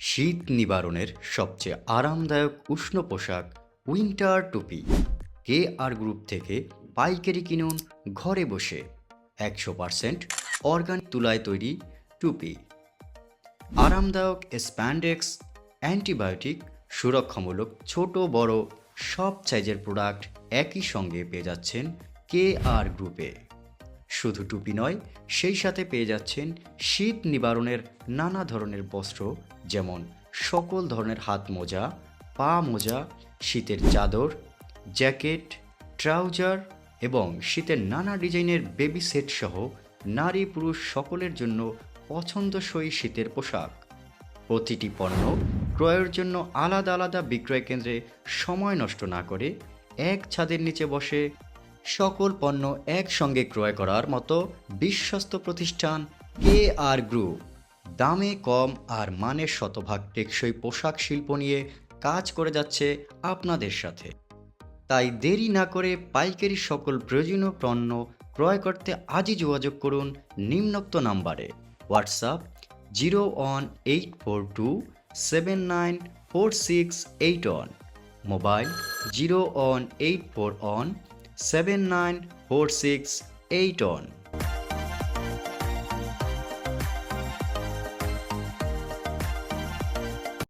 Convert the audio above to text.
শীত নিবারণের সবচেয়ে আরামদায়ক উষ্ণ পোশাক উইন্টার টুপি। কে আর গ্রুপ থেকে পাইকারি কিনুন, ঘরে বসে একশো পার্সেন্ট অর্গানিক তুলায় তৈরি টুপি। আরামদায়ক স্প্যান্ডেক্স, অ্যান্টিবায়োটিক, সুরক্ষামূলক ছোট, বড়, সব সাইজের প্রোডাক্ট একই সঙ্গে পেয়ে যাচ্ছেন কে আর গ্রুপে শুধু টুপি নয়, সেই সাথে পেয়ে যাচ্ছেন শীত নিবারণের নানা ধরনের বস্ত্র, যেমন সকল ধরনের হাত মোজা, পা মোজা, শীতের চাদর, জ্যাকেট, ট্রাউজার এবং শীতের নানা ডিজাইনের বেবি সেট সহ নারী পুরুষ সকলের জন্য পছন্দসই শীতের পোশাক। প্রতিটি পণ্য ক্রয়ের জন্য আলাদা আলাদা বিক্রয় কেন্দ্রে সময় নষ্ট না করে এক ছাদের নিচে বসে সকল পণ্য একসঙ্গে ক্রয় করার মতো বিশ্বস্ত প্রতিষ্ঠান কে আর গ্রুপ। দামে কম আর মানের শতভাগ টেকসই পোশাক শিল্প নিয়ে কাজ করে যাচ্ছে আপনাদের সাথে। তাই দেরি না করে পাইকারি সকল প্রয়োজনীয় পণ্য ক্রয় করতে আজই যোগাযোগ করুন নিম্নোক্ত নাম্বারে। WhatsApp zero one eight four two seven nine four six eight one. Mobile zero one eight four one seven nine four six eight one